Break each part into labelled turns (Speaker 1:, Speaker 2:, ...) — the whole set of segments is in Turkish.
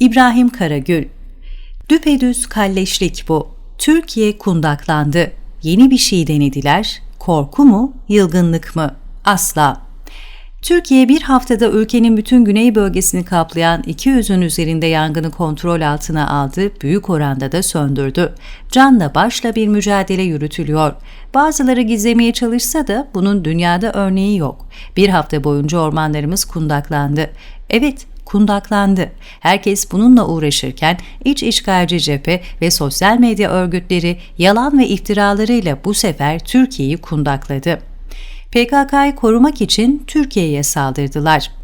Speaker 1: İbrahim Karagül Düpedüz kalleşlik bu. Türkiye kundaklandı. Yeni bir şey denediler. Korku mu, yılgınlık mı? Asla. Türkiye bir haftada ülkenin bütün güney bölgesini kaplayan 200'ün üzerinde yangını kontrol altına aldı, büyük oranda da söndürdü. Canla başla bir mücadele yürütülüyor. Bazıları gizlemeye çalışsa da bunun dünyada örneği yok. Bir hafta boyunca ormanlarımız kundaklandı. Evet, kundaklandı. Herkes bununla uğraşırken iç işgalci cephe ve sosyal medya örgütleri yalan ve iftiralarıyla bu sefer Türkiye'yi kundakladı. PKK'yı korumak için Türkiye'ye saldırdılar.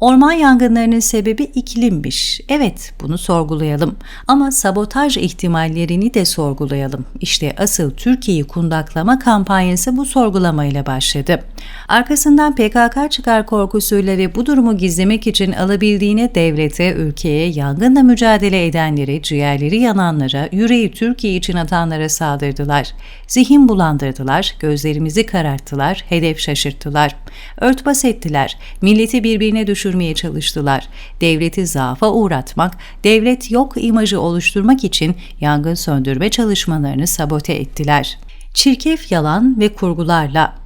Speaker 1: Orman yangınlarının sebebi iklimmiş. Evet, bunu sorgulayalım. Ama sabotaj ihtimallerini de sorgulayalım. İşte asıl Türkiye'yi kundaklama kampanyası bu sorgulamayla başladı. Arkasından PKK çıkar korkusuyla ve bu durumu gizlemek için alabildiğine devlete, ülkeye, yangınla mücadele edenlere, ciğerleri yananlara, yüreği Türkiye için atanlara saldırdılar. Zihin bulandırdılar, gözlerimizi kararttılar, hedef şaşırttılar. Örtbas ettiler, milleti birbirine düşürmeye çalıştılar. Devleti zaafa uğratmak, devlet yok imajı oluşturmak için yangın söndürme çalışmalarını sabote ettiler. Çirkef yalan ve kurgularla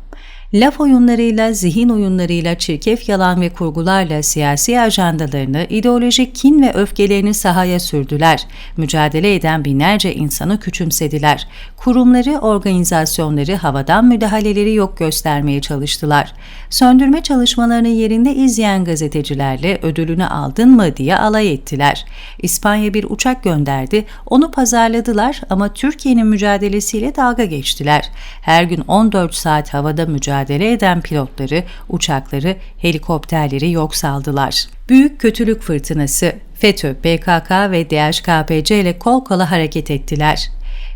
Speaker 1: laf oyunlarıyla, zihin oyunlarıyla, çirkef yalan ve kurgularla siyasi ajandalarını, ideolojik kin ve öfkelerini sahaya sürdüler. Mücadele eden binlerce insanı küçümsediler. Kurumları, organizasyonları, havadan müdahaleleri yok göstermeye çalıştılar. Söndürme çalışmalarını yerinde izleyen gazetecilerle ödülünü aldın mı diye alay ettiler. İspanya bir uçak gönderdi, onu pazarladılar ama Türkiye'nin mücadelesiyle dalga geçtiler. Her gün 14 saat havada mücadele mücadele eden pilotları, uçakları, helikopterleri yok saldılar. Büyük kötülük fırtınası, FETÖ, PKK ve DHKPC ile kol kola hareket ettiler.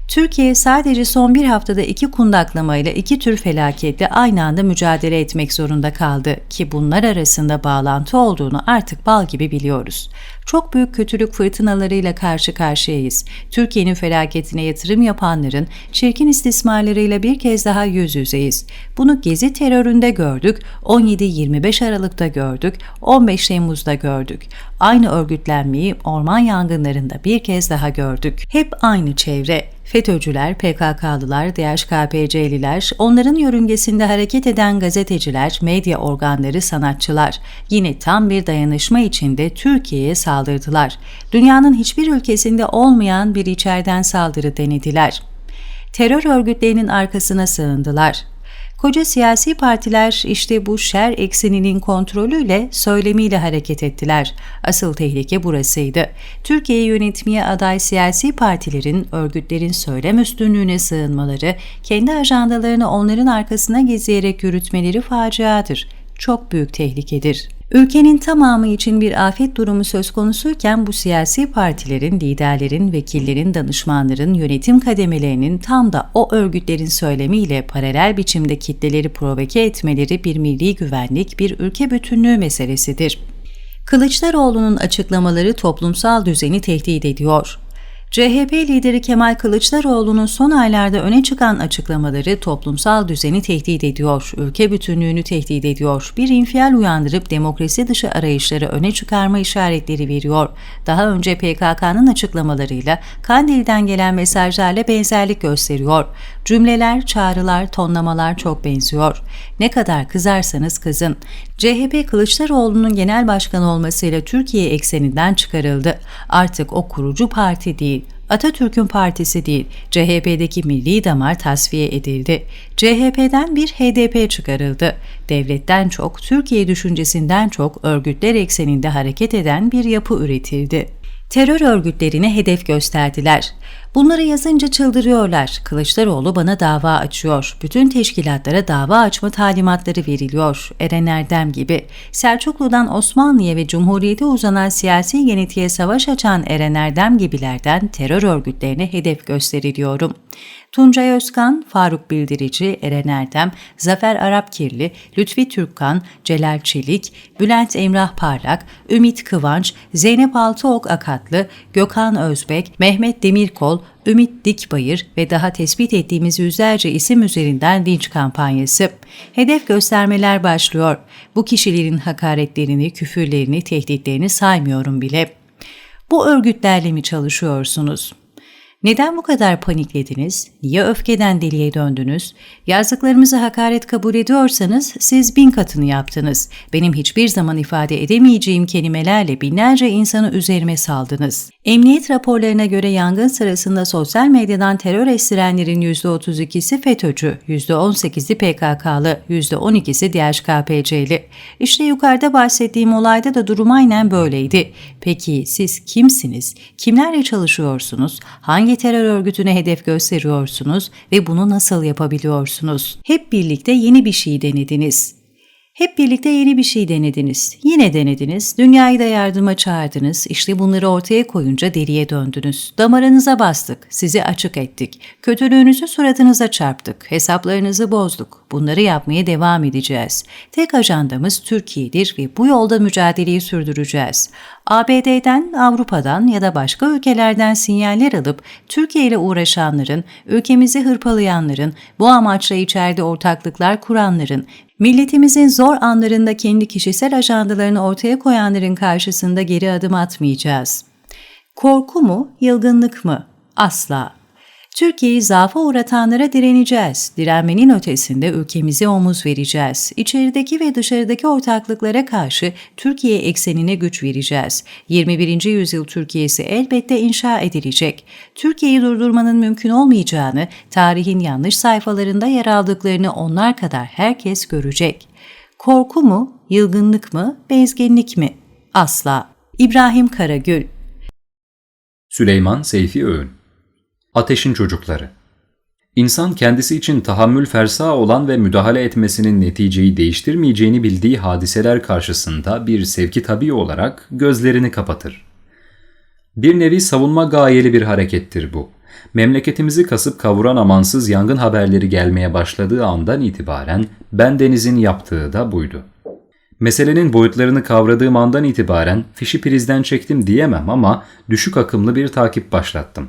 Speaker 1: Türkiye sadece son bir haftada iki kundaklamayla iki tür felaketle aynı anda mücadele etmek zorunda kaldı ki bunlar arasında bağlantı olduğunu artık bal gibi biliyoruz. Çok büyük kötülük fırtınalarıyla karşı karşıyayız. Türkiye'nin felaketine yatırım yapanların çirkin istismarlarıyla bir kez daha yüz yüzeyiz. Bunu Gezi teröründe gördük, 17-25 Aralık'ta gördük, 15 Temmuz'da gördük. Aynı örgütlenmeyi orman yangınlarında bir kez daha gördük. Hep aynı çevre, FETÖ'cüler, PKK'lılar, DHKPC'liler, onların yörüngesinde hareket eden gazeteciler, medya organları, sanatçılar yine tam bir dayanışma içinde Türkiye'ye saldırdılar. Dünyanın hiçbir ülkesinde olmayan bir içeriden saldırı denediler. Terör örgütlerinin arkasına sığındılar. Koca siyasi partiler işte bu şer ekseninin kontrolüyle, söylemiyle hareket ettiler. Asıl tehlike burasıydı. Türkiye'yi yönetmeye aday siyasi partilerin, örgütlerin söylem üstünlüğüne sığınmaları, kendi ajandalarını onların arkasına gizleyerek yürütmeleri faciadır. Çok büyük tehlikedir. Ülkenin tamamı için bir afet durumu söz konusuyken bu siyasi partilerin, liderlerin, vekillerin, danışmanların, yönetim kademelerinin tam da o örgütlerin söylemiyle paralel biçimde kitleleri provoke etmeleri bir milli güvenlik, bir ülke bütünlüğü meselesidir. Kılıçdaroğlu'nun açıklamaları toplumsal düzeni tehdit ediyor. CHP lideri Kemal Kılıçdaroğlu'nun son aylarda öne çıkan açıklamaları toplumsal düzeni tehdit ediyor, ülke bütünlüğünü tehdit ediyor, bir infial uyandırıp demokrasi dışı arayışları öne çıkarma işaretleri veriyor. Daha önce PKK'nın açıklamalarıyla Kandil'den gelen mesajlarla benzerlik gösteriyor. Cümleler, çağrılar, tonlamalar çok benziyor. Ne kadar kızarsanız kızın. CHP Kılıçdaroğlu'nun genel başkan olmasıyla Türkiye ekseninden çıkarıldı. Artık o kurucu parti değil, Atatürk'ün partisi değil, CHP'deki milli damar tasfiye edildi. CHP'den bir HDP çıkarıldı. Devletten çok, Türkiye düşüncesinden çok örgütler ekseninde hareket eden bir yapı üretildi. Terör örgütlerine hedef gösterdiler. Bunları yazınca çıldırıyorlar. Kılıçdaroğlu bana dava açıyor. Bütün teşkilatlara dava açma talimatları veriliyor. Eren Erdem gibi. Selçuklu'dan Osmanlı'ya ve Cumhuriyet'e uzanan siyasi genetiğe savaş açan Eren Erdem gibilerden terör örgütlerine hedef gösteriliyorum. Tuncay Özkan, Faruk Bildirici, Eren Erdem, Zafer Arapkirli, Lütfi Türkkan, Celal Çelik, Bülent Emrah Parlak, Ümit Kıvanç, Zeynep Altıok Akatlı, Gökhan Özbek, Mehmet Demirkol, Ümit Dikbayır ve daha tespit ettiğimiz yüzlerce isim üzerinden linç kampanyası. Hedef göstermeler başlıyor. Bu kişilerin hakaretlerini, küfürlerini, tehditlerini saymıyorum bile. Bu örgütlerle mi çalışıyorsunuz? Neden bu kadar paniklediniz? Niye öfkeden deliye döndünüz? Yazdıklarımızı hakaret kabul ediyorsanız siz bin katını yaptınız. Benim hiçbir zaman ifade edemeyeceğim kelimelerle binlerce insanı üzerime saldınız. Emniyet raporlarına göre yangın sırasında sosyal medyadan terör estirenlerin %32'si FETÖ'cü, %18'i PKK'lı, %12'si DHKPC'li. İşte yukarıda bahsettiğim olayda da durum aynen böyleydi. Peki siz kimsiniz? Kimlerle çalışıyorsunuz? Hangi terör örgütüne hedef gösteriyorsunuz ve bunu nasıl yapabiliyorsunuz? Hep birlikte yeni bir şey denediniz. Hep birlikte yeni bir şey denediniz. Yine denediniz. Dünyayı da yardıma çağırdınız. İşte bunları ortaya koyunca deliye döndünüz. Damarınıza bastık. Sizi açık ettik. Kötülüğünüzü suratınıza çarptık. Hesaplarınızı bozduk. Bunları yapmaya devam edeceğiz. Tek ajandamız Türkiye'dir ve bu yolda mücadeleyi sürdüreceğiz. ABD'den, Avrupa'dan ya da başka ülkelerden sinyaller alıp Türkiye ile uğraşanların, ülkemizi hırpalayanların, bu amaçla içeride ortaklıklar kuranların, milletimizin zor anlarında kendi kişisel ajandalarını ortaya koyanların karşısında geri adım atmayacağız. Korku mu, yılgınlık mı? Asla. Türkiye'yi zaafa uğratanlara direneceğiz. Direnmenin ötesinde ülkemize omuz vereceğiz. İçerideki ve dışarıdaki ortaklıklara karşı Türkiye eksenine güç vereceğiz. 21. yüzyıl Türkiye'si elbette inşa edilecek. Türkiye'yi durdurmanın mümkün olmayacağını, tarihin yanlış sayfalarında yer aldıklarını onlar kadar herkes görecek. Korku mu, yılgınlık mı, bezgenlik mi? Asla. İbrahim Karagül
Speaker 2: Süleyman Seyfi Öğün Ateşin Çocukları İnsan kendisi için tahammül fersa olan ve müdahale etmesinin neticeyi değiştirmeyeceğini bildiği hadiseler karşısında bir sevki tabi olarak gözlerini kapatır. Bir nevi savunma gayeli bir harekettir bu. Memleketimizi kasıp kavuran amansız yangın haberleri gelmeye başladığı andan itibaren ben denizin yaptığı da buydu. Meselenin boyutlarını kavradığım andan itibaren fişi prizden çektim diyemem ama düşük akımlı bir takip başlattım.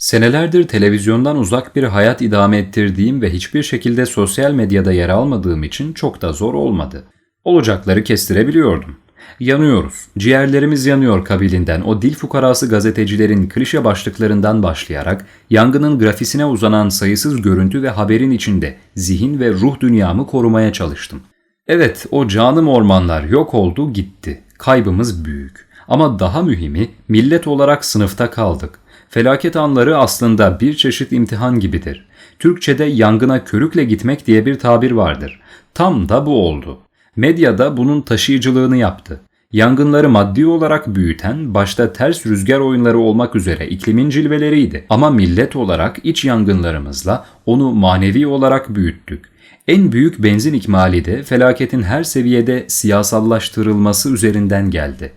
Speaker 2: Senelerdir televizyondan uzak bir hayat idame ettirdiğim ve hiçbir şekilde sosyal medyada yer almadığım için çok da zor olmadı. Olacakları kestirebiliyordum. Yanıyoruz, ciğerlerimiz yanıyor kabilinden o dil fukarası gazetecilerin klişe başlıklarından başlayarak yangının grafisine uzanan sayısız görüntü ve haberin içinde zihin ve ruh dünyamı korumaya çalıştım. Evet o canım ormanlar yok oldu gitti. Kaybımız büyük. Ama daha mühimi millet olarak sınıfta kaldık. Felaket anları aslında bir çeşit imtihan gibidir. Türkçede yangına körükle gitmek diye bir tabir vardır. Tam da bu oldu. Medyada bunun taşıyıcılığını yaptı. Yangınları maddi olarak büyüten, başta ters rüzgar oyunları olmak üzere iklimin cilveleriydi. Ama millet olarak iç yangınlarımızla onu manevi olarak büyüttük. En büyük benzin ikmali de felaketin her seviyede siyasallaştırılması üzerinden geldi.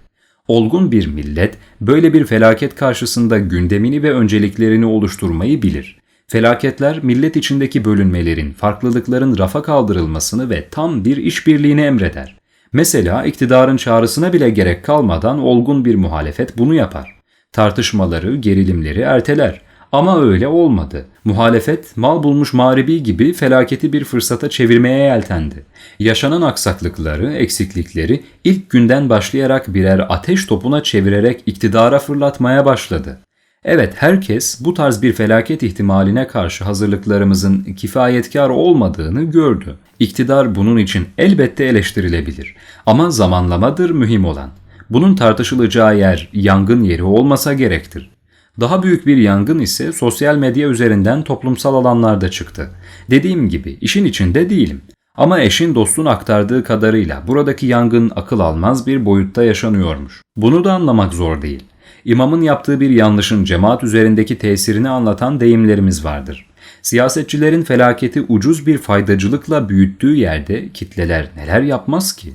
Speaker 2: Olgun bir millet böyle bir felaket karşısında gündemini ve önceliklerini oluşturmayı bilir. Felaketler millet içindeki bölünmelerin, farklılıkların rafa kaldırılmasını ve tam bir işbirliğini emreder. Mesela iktidarın çağrısına bile gerek kalmadan olgun bir muhalefet bunu yapar. Tartışmaları, gerilimleri erteler. Ama öyle olmadı. Muhalefet mal bulmuş mağribi gibi felaketi bir fırsata çevirmeye yeltendi. Yaşanan aksaklıkları, eksiklikleri ilk günden başlayarak birer ateş topuna çevirerek iktidara fırlatmaya başladı. Evet herkes bu tarz bir felaket ihtimaline karşı hazırlıklarımızın kifayetkar olmadığını gördü. İktidar bunun için elbette eleştirilebilir ama zamanlamadır mühim olan. Bunun tartışılacağı yer yangın yeri olmasa gerektir. Daha büyük bir yangın ise sosyal medya üzerinden toplumsal alanlarda çıktı. Dediğim gibi işin içinde değilim. Ama eşin dostun aktardığı kadarıyla buradaki yangın akıl almaz bir boyutta yaşanıyormuş. Bunu da anlamak zor değil. İmamın yaptığı bir yanlışın cemaat üzerindeki tesirini anlatan deyimlerimiz vardır. Siyasetçilerin felaketi ucuz bir faydacılıkla büyüttüğü yerde kitleler neler yapmaz ki?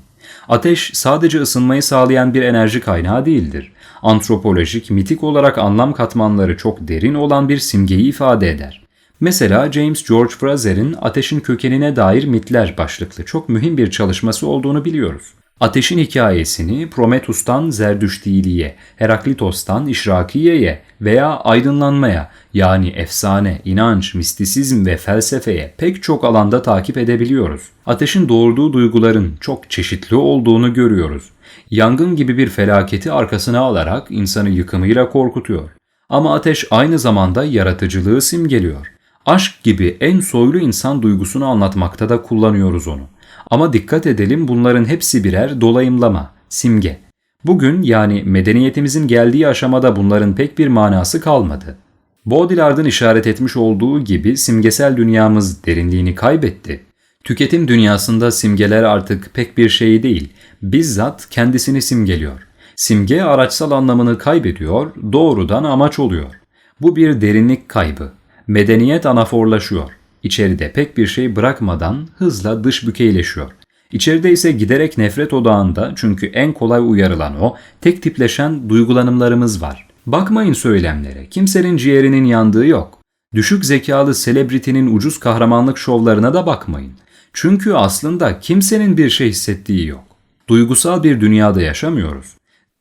Speaker 2: Ateş sadece ısınmayı sağlayan bir enerji kaynağı değildir. Antropolojik, mitik olarak anlam katmanları çok derin olan bir simgeyi ifade eder. Mesela James George Fraser'in Ateşin Kökenine Dair Mitler başlıklı çok mühim bir çalışması olduğunu biliyoruz. Ateşin hikayesini Prometheus'tan Zerdüştiliğe, Heraklitos'tan İşrakiye'ye veya aydınlanmaya yani efsane, inanç, mistisizm ve felsefeye pek çok alanda takip edebiliyoruz. Ateşin doğurduğu duyguların çok çeşitli olduğunu görüyoruz. Yangın gibi bir felaketi arkasına alarak insanı yıkımıyla korkutuyor. Ama ateş aynı zamanda yaratıcılığı simgeliyor. Aşk gibi en soylu insan duygusunu anlatmakta da kullanıyoruz onu. Ama dikkat edelim bunların hepsi birer dolayımlama, simge. Bugün yani medeniyetimizin geldiği aşamada bunların pek bir manası kalmadı. Baudrillard'ın işaret etmiş olduğu gibi simgesel dünyamız derinliğini kaybetti. Tüketim dünyasında simgeler artık pek bir şey değil, bizzat kendisini simgeliyor. Simge araçsal anlamını kaybediyor, doğrudan amaç oluyor. Bu bir derinlik kaybı. Medeniyet anaforlaşıyor. İçeride pek bir şey bırakmadan hızla dış bükeyleşiyor. İçeride ise giderek nefret odağında çünkü en kolay uyarılan o, tek tipleşen duygulanımlarımız var. Bakmayın söylemlere, kimsenin ciğerinin yandığı yok. Düşük zekalı selebritinin ucuz kahramanlık şovlarına da bakmayın. Çünkü aslında kimsenin bir şey hissettiği yok. Duygusal bir dünyada yaşamıyoruz.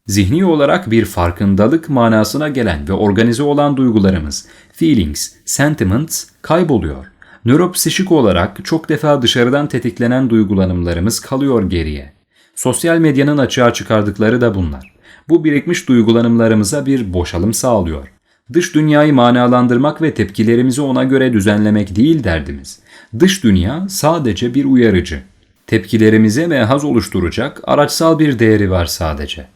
Speaker 2: Zihni olarak bir farkındalık manasına gelen ve organize olan duygularımız, feelings, sentiments kayboluyor. Nöropsişik olarak çok defa dışarıdan tetiklenen duygulanımlarımız kalıyor geriye. Sosyal medyanın açığa çıkardıkları da bunlar. Bu birikmiş duygulanımlarımıza bir boşalım sağlıyor. Dış dünyayı manalandırmak ve tepkilerimizi ona göre düzenlemek değil derdimiz. Dış dünya sadece bir uyarıcı. Tepkilerimize ve haz oluşturacak araçsal bir değeri var sadece.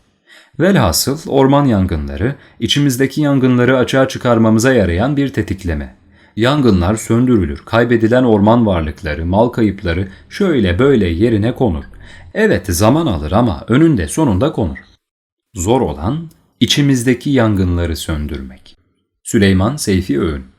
Speaker 2: Velhasıl orman yangınları, içimizdeki yangınları açığa çıkarmamıza yarayan bir tetikleme. Yangınlar söndürülür, kaybedilen orman varlıkları, mal kayıpları şöyle böyle yerine konur. Evet zaman alır ama önünde sonunda konur. Zor olan içimizdeki yangınları söndürmek. Süleyman Seyfi Öğün